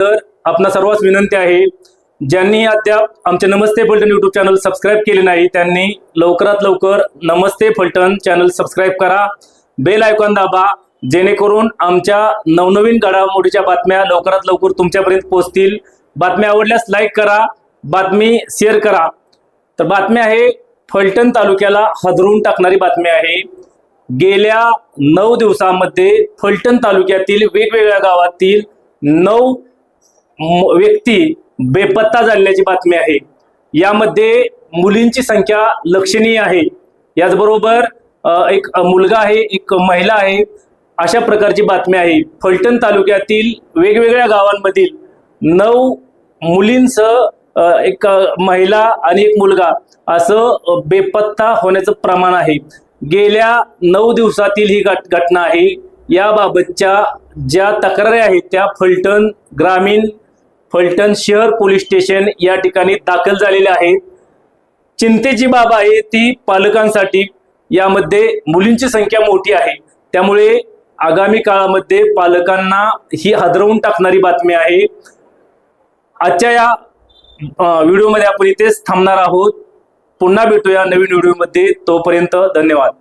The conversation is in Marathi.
तर आपणा सर्वांस विनंती आहे ज्यांनी अद्याप आमचे नमस्ते फलटण युट्यूब चॅनल सबस्क्राईब केले नाही त्यांनी लवकरात लवकर नमस्ते फलटण चॅनल सबस्क्राईब करा. बेल आयकॉन दाबा जेणेकरून आमच्या नवनवीन घडामोडीच्या बातम्या लवकरात लवकर तुमच्यापर्यंत पोहोचतील. बातम्या आवडल्यास लाईक करा बातमी शेअर करा. तर बातमी आहे फलटण तालुक्याला हदरून टाकणारी बातमी आहे. गेल्या नऊ दिवसामध्ये फलटण तालुक्यातील वेगवेगळ्या गावातील नऊ व्यक्ती बेपत्ता झाल्याची बातमी आहे. यामध्ये मुलींची संख्या लक्षणीय आहे. याचबरोबर एक मुलगा आहे एक महिला आहे अशा प्रकारची बातमी आहे. फलटण तालुक्यातील वेगवेगळ्या गावांमधील नऊ मुलींसह एक महिला आणि एक मुलगा असं बेपत्ता होण्याचं प्रमाण आहे. गेल्या नऊ दिवसातील ही घट घटना आहे. याबाबतच्या ज्या तक्रारी आहेत त्या फलटण ग्रामीण फलटण शहर पोलीस स्टेशन या ठिकाणी दाखल झालेले आहेत चिंतेची बाब आहे ती पालकांसाठी. यामध्ये मुलींची संख्या मोठी आहे. त्यामुळे आगामी काळामध्ये पालकांना ही हादरवून टाकणारी बातमी आहे. आजच्या या व्हिडिओमध्ये आपण इथेच थांबणार आहोत. पुन्हा भेटूया नवीन व्हिडिओमध्ये. तोपर्यंत धन्यवाद.